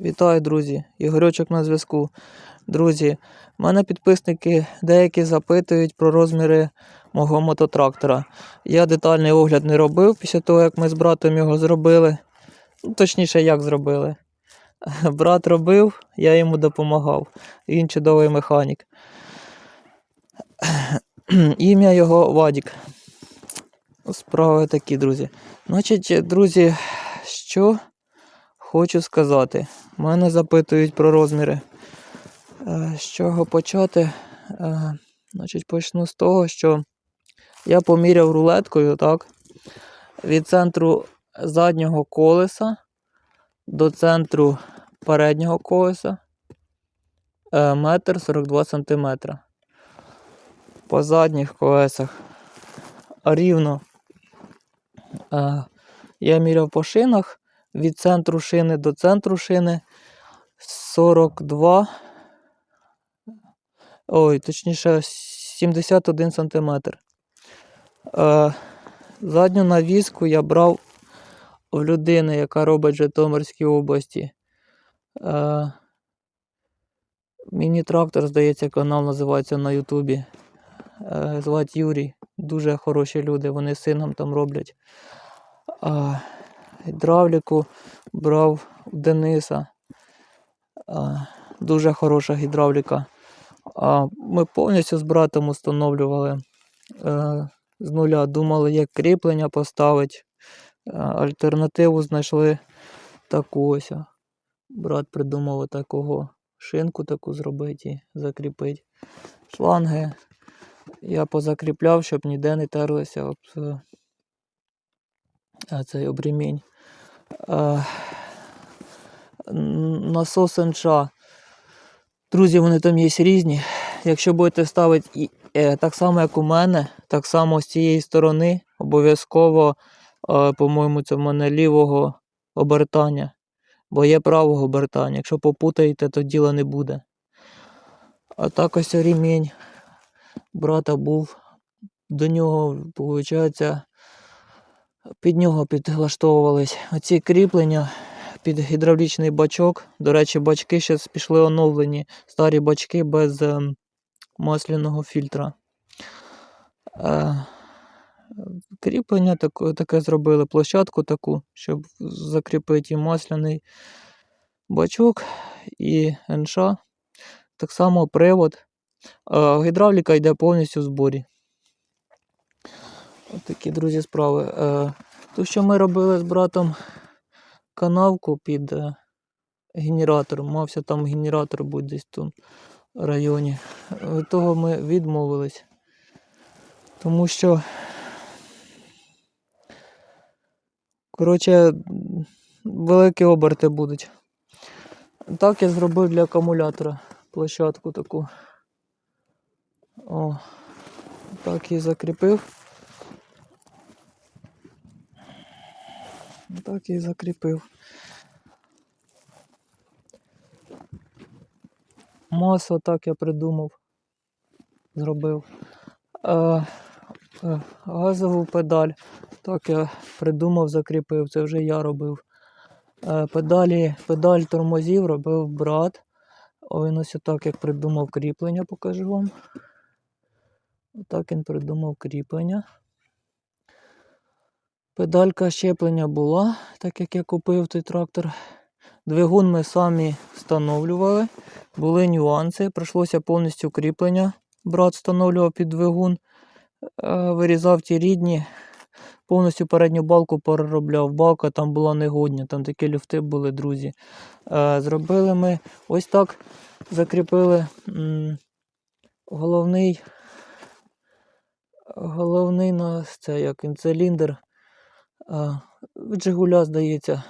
Вітаю, друзі! Ігорьочок на зв'язку. Друзі, мене підписники деякі запитують про розміри мого мототрактора. Я детальний огляд не робив після того, як ми з братом його зробили. Ну, точніше, як зробили. Брат робив, я йому допомагав. Він чудовий механік. Ім'я його Вадік. Справи такі, друзі. Значить, друзі, що хочу сказати. Мене запитують про розміри. Е, З чого почати? Е, Значить, почну з того, що я поміряв рулеткою, так? Від центру заднього колеса до центру переднього колеса е, метр 42 сантиметра. По задніх колесах рівно я міряв по шинах від центру шини до центру шини 42. Ой, точніше, 71 сантиметр. Е, задню навіску я брав в людини, яка робить в Житомирській області. Е, Міні-трактор, здається, канал називається на Ютубі. Е, звати Юрій. Дуже хороші люди, вони сином там роблять. Гідравліку брав у Дениса. Дуже хороша гідравліка. Ми повністю з братом встановлювали е, з нуля. Думали, як кріплення поставити. Е, альтернативу знайшли таку ось. Брат придумав такого шинку таку зробити і закріпити. Шланги я позакріпляв, щоб ніде не терлися об е, цей обремінь. Е, насос НШ. Друзі, вони там є різні. Якщо будете ставити е, так само, як у мене, так само з цієї сторони, обов'язково, е, по-моєму, це в мене лівого обертання. Бо є правого обертання. Якщо попутаєте, то діла не буде. А так ось ремінь брата був. До нього, виходить, під нього підлаштовувались оці кріплення під гідравлічний бачок. До речі, бачки ще пішли оновлені. Старі бачки без ем, масляного фільтра. Е, кріплення таке, зробили, площадку таку, щоб закріпити масляний бачок і НШ. Так само привод. Е, гідравліка йде повністю в зборі. Ось такі, друзі, справи. Е, то, що ми робили з братом канавку під е, генератором. Мався там генератор бути десь тут в районі. Від того ми відмовились. Тому що. Коротше, великі оберти будуть. Так я зробив для акумулятора площадку таку. О, так і закріпив. Так і закріпив. Масло так я придумав. Зробив. Е, е, газову педаль. Так я придумав, закріпив. Це вже я робив. Е, педалі, педаль тормозів робив брат. Він ось так як придумав кріплення, покажу вам. Отак він придумав кріплення. Педалька щеплення була, так як я купив той трактор. Двигун ми самі встановлювали. Були нюанси. Прийшлося повністю кріплення. Брат встановлював під двигун, е, вирізав ті рідні, повністю передню балку переробляв. Балка там була негодня, там такі люфти були, друзі. Е, Зробили ми ось так, закріпили головний. Головний на це як він циліндр. А, від Жигуля, здається,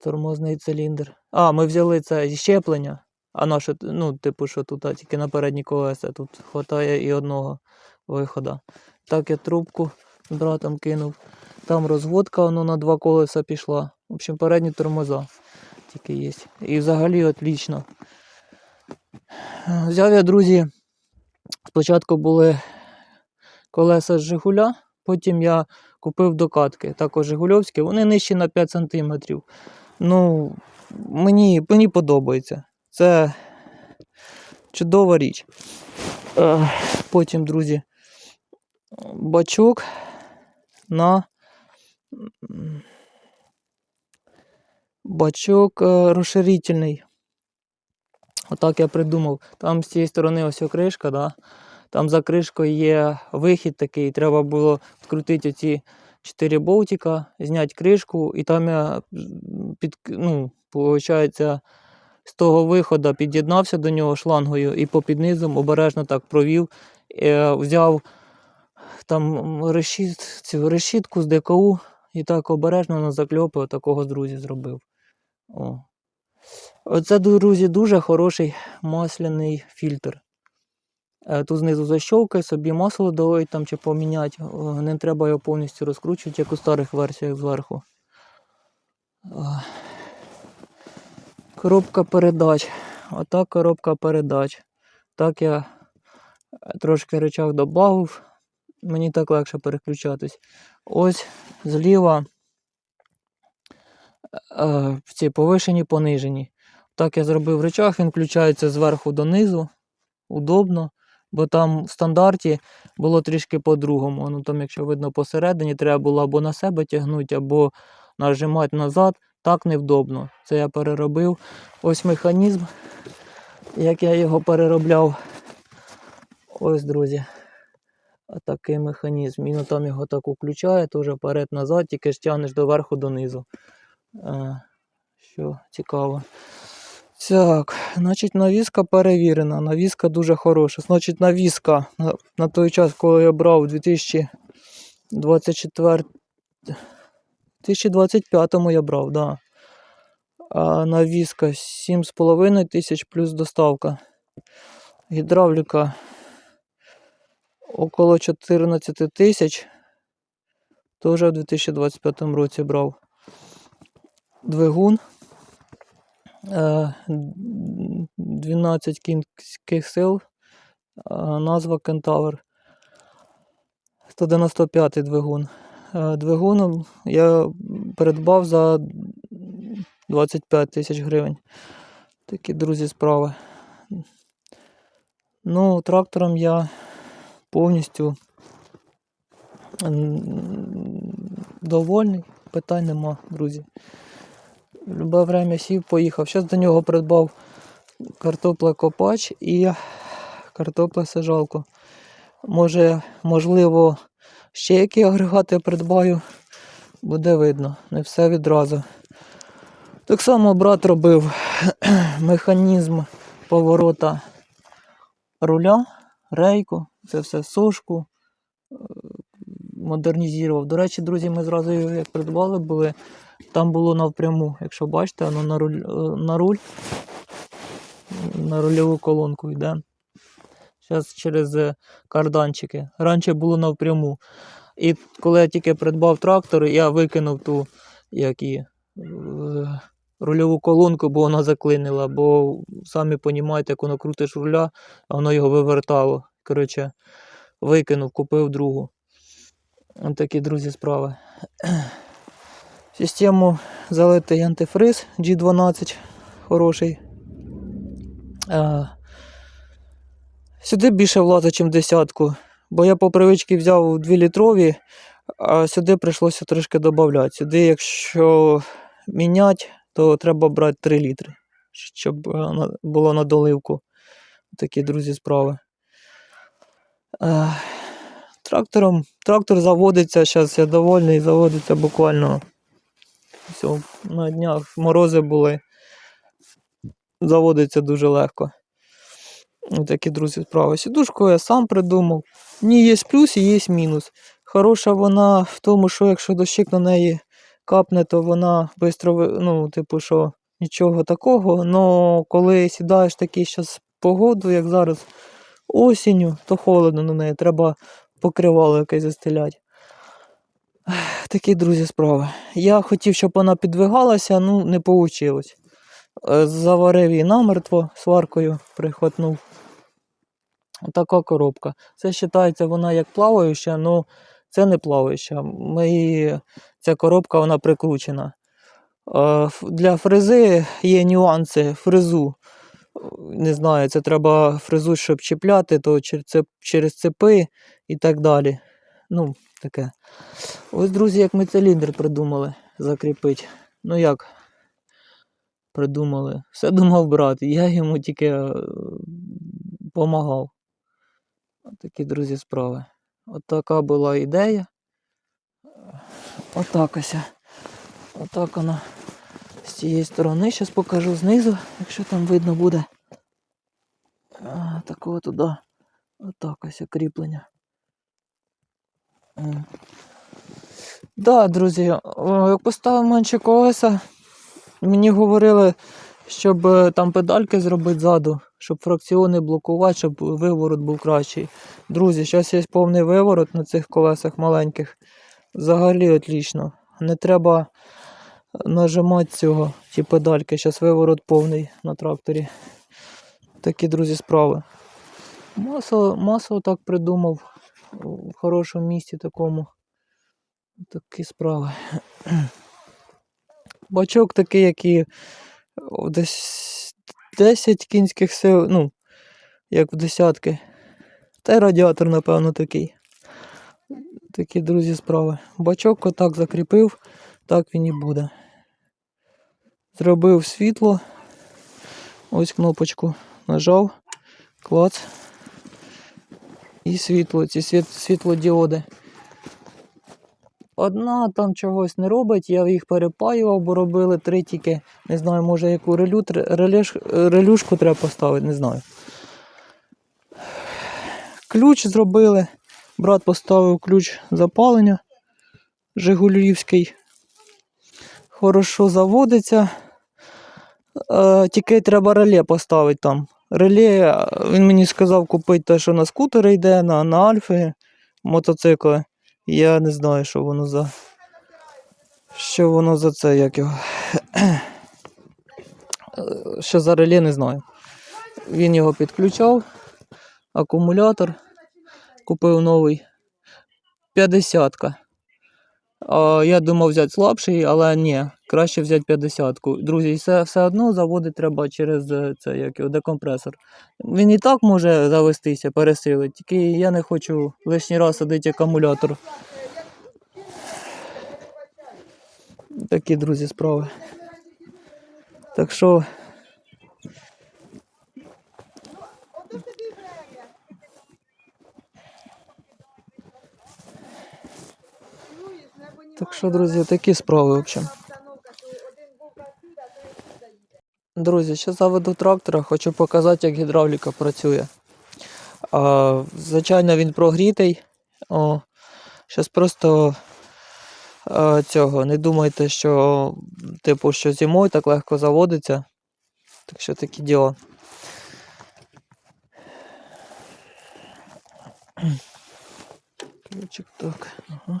тормозний циліндр. А, ми взяли це щеплення. А наше, ну, типу, що тут а, тільки на передні колеса, тут хватає і одного виходу. Так я трубку з братом кинув. Там розводка воно на два колеса пішла. В общем, передні тормоза тільки є. І взагалі отлично. Взяв я, друзі, спочатку були колеса з Жигуля, потім я купив докатки, також Жигульовські, вони нижчі на 5 см. Ну, мені, мені подобається. Це чудова річ. Потім, друзі, бачок на бачок е, розширительний. Отак я придумав. Там з цієї сторони ось кришка, да? Там за кришкою є вихід такий. Треба було відкрутити ці 4 болтика, зняти кришку, і там я під, ну, виходить, з того виходу під'єднався до нього шлангою і попід низом обережно так провів, е, взяв там решіт, цю решітку з ДКУ і так обережно на закльопи такого з друзі зробив. О. Оце, друзі, дуже хороший масляний фільтр. Е, Тут знизу защолкай, собі масло долить там чи поміняти. Не треба його повністю розкручувати, як у старих версіях зверху. Коробка передач. Отак коробка передач. Так я е, трошки речах додав. Мені так легше переключатись. Ось зліва е, ці повишені, понижені. Так я зробив речах, він включається зверху донизу. Удобно. Бо там в стандарті було трішки по-другому. Ну там, якщо видно посередині, треба було або на себе тягнути, або нажимати назад. Так невдобно. Це я переробив. Ось механізм, як я його переробляв. Ось, друзі. Такий механізм. Він там його так включає, теж вперед-назад, тільки ж тягнеш доверху донизу. Е, що цікаво. Так, значить, навіска перевірена. Навіска дуже хороша. Значить, навіска на, на той час, коли я брав у 2024 2025 я брав, да. А навіска 7,5 тисяч плюс доставка. Гідравліка около 14 тисяч. Теж в 2025 році брав. Двигун. Е, 12 кінських сил. е, Назва Кентавр. 195 двигун. Е, Двигуном я придбав за 25 тисяч гривень. Такі, друзі, справи. Ну, трактором я повністю довольний. Питань нема, друзі. Любе время сів, поїхав. Зараз до нього придбав картоплекопач і картоплесажалку. Може, можливо, ще які агрегати придбаю, буде видно. Не все відразу. Так само брат робив механізм поворота руля, рейку, це все сошку. е, Модернізував. До речі, друзі, ми зразу його придбали були. Там було навпряму, якщо бачите, воно на руль, е, на руль, на рульову колонку йде. Зараз через е, карданчики. Раніше було навпряму. І коли я тільки придбав трактор, я викинув ту як і, е, рульову колонку, бо вона заклинила. Бо самі розумієте, як воно крутиш руля, а воно його вивертало. Коротше, викинув, купив другу. Ось такі, друзі, справи. Систему залитий антифриз G12 хороший. Сюди більше влазить, ніж десятку. Бо я по привичці взяв 2 літрові, а сюди прийшлося трошки додати. Сюди, якщо міняти, то треба брати 3 літри, щоб е, було на доливку. Такі, друзі, справи. Е, трактором, трактор заводиться, зараз я довольний, заводиться буквально все, на днях морози були. Заводиться дуже легко. Такі, друзі, справи. Сідушку я сам придумав. В ній є плюс і є мінус. Хороша вона в тому, що якщо дощик на неї капне, то вона швидко, ну, типу, що нічого такого. Но коли сідаєш такий зараз погоду, як зараз осінню, то холодно на неї. Треба покривало якесь застеляти. Такі, друзі, справи. Я хотів, щоб вона підвигалася, ну не вийшло. Заварив її намертво сваркою, прихватнув. Така коробка. Це вважається вона як плаваюча, але це не плаваюча. Ми Ця коробка вона прикручена. для фрези є нюанси фрезу. Не знаю, це треба фрезу, щоб чіпляти, то через цепи і так далі. Ну, таке. Ось, друзі, як ми циліндр придумали закріпити. Ну як? Придумали. Все думав брат. Я йому тільки допомагав. Такі, друзі, справи. От така була ідея. Отак ось. Отак вона з цієї сторони. Зараз покажу знизу, якщо там видно буде. Такого туди. Отак ось кріплення. Да, друзі, як поставив менше колеса, мені говорили, щоб е, там педальки зробити ззаду, щоб фракціони блокувати, щоб виворот був кращий. Друзі, зараз є повний виворот на цих колесах маленьких. Взагалі отлично. Не треба нажимати цього, ті педальки. Зараз виворот повний на тракторі. Такі, друзі, справи. Масло, масло так придумав в хорошому місці такому. Такі справи. Бачок такий, який десь 10 кінських сил, ну, як в десятки. Та й радіатор, напевно, такий. Такі, друзі, справи. Бачок отак закріпив, так він і буде. Зробив світло. Ось кнопочку нажав, клац. І світло, ці світ, світлодіоди. Одна там чогось не робить, я їх перепаював, бо робили три тільки. Не знаю, може яку релю, тр- релюшку треба поставити, не знаю. Ключ зробили. Брат поставив ключ запалення Жигулівський. Хорошо заводиться. Е, тільки треба реле поставити там. Реле, він мені сказав купити те, що на скутери йде, на, на альфи, мотоцикли. Я не знаю, що воно за. Що воно за це, як його. Що за реле, не знаю. Він його підключав. Акумулятор. Купив новий. 50-ка. Я думав взяти слабший, але ні, краще взяти 50-ку. Друзі, все, все одно заводити треба через е, це, як його, декомпресор. Він і так може завестися, пересилити, тільки я не хочу лишній раз садити акумулятор. Такі, друзі, справи. Так що. Що, друзі, такі справи, в общем. Друзі, ще заведу трактора, хочу показати, як гідравліка працює. А, звичайно, він прогрітий. О, зараз просто а, цього. Не думайте, що типу, що зимою так легко заводиться. Так що такі діла. Ключик так. Ага.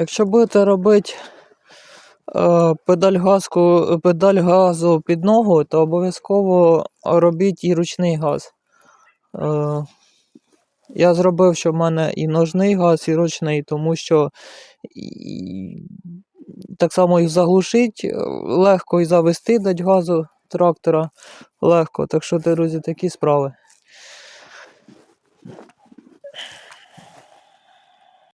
якщо будете робити е, педаль, газку, педаль газу під ногу, то обов'язково робіть і ручний газ. Е, я зробив, що в мене і ножний газ, і ручний, тому що так само їх заглушить, е, легко і завести дать газу, трактора легко. Так що, друзі, такі справи.